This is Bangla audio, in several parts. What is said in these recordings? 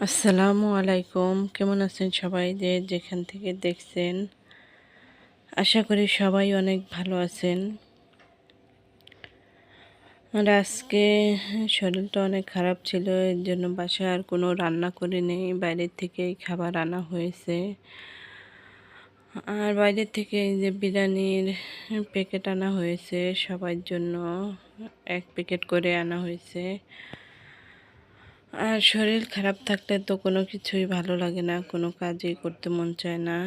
আসসালামু আলাইকুম। কেমন আছেন সবাই যে যেখান থেকে দেখছেন, আশা করি সবাই অনেক ভালো আছেন। আর আজকে শরীরটা অনেক খারাপ ছিল, এর জন্য বাসায় আর কোনো রান্না করে নেই। বাইরের থেকেই খাবার আনা হয়েছে। আর বাইরের থেকে যে বিরিয়ানির প্যাকেট আনা হয়েছে, সবার জন্য এক প্যাকেট করে আনা হয়েছে। আর শরীর খারাপ থাকলে তো কোনো কিছুই ভালো লাগে না, কোনো কাজই করতে মন চায় না।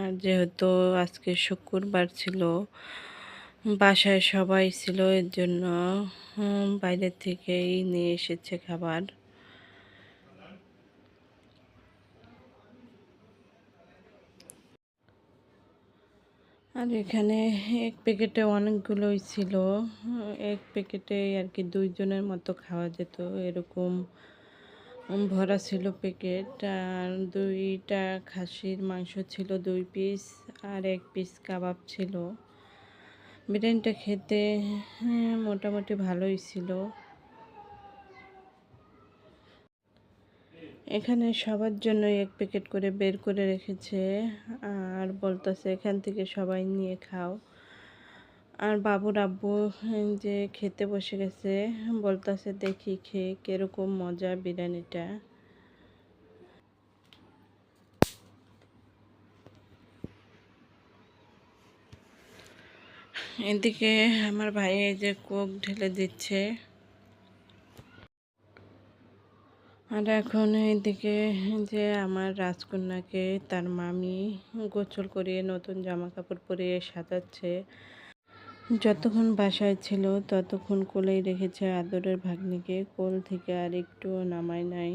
আর যেহেতু আজকে শুক্রবার ছিল, বাসায় সবাই ছিল, এর জন্য বাইরের থেকেই নিয়ে এসেছে খাবার। আর এখানে এক প্যাকেটে অনেকগুলোই ছিল, এক প্যাকেটে আর কি দুইজনের মতো খাওয়া যেত, এরকম ভরা ছিল প্যাকেট আর দুইটা খাসির মাংস ছিল দুই পিস আর এক পিস কাবাব ছিল। বিরিয়ানিটা খেতে হ্যাঁ, মোটামুটি ভালোই ছিল। এখানে সবার জন্য এক প্যাকেট করে বের করে রেখেছে আর বলতেছে এখান থেকে সবাই নিয়ে খাও। আর বাবুর আব্বু যে খেতে বসে গেছে, বলতেছে, দেখি খেয়ে কীরকম মজা বিরিয়ানিটা। এদিকে আমার ভাই এই যে কোক ঢেলে দিচ্ছে। আর এখন এদিকে যে আমার রাজকন্যাকে, তার মামি গোসল করিয়ে নতুন জামা কাপড় পরিয়ে সাজাচ্ছে। যতক্ষণ বাসায় ছিল ততক্ষণ কোলেই রেখেছে আদরের ভাগ্নিকে। কোল থেকে আর একটুও নামায় নাই।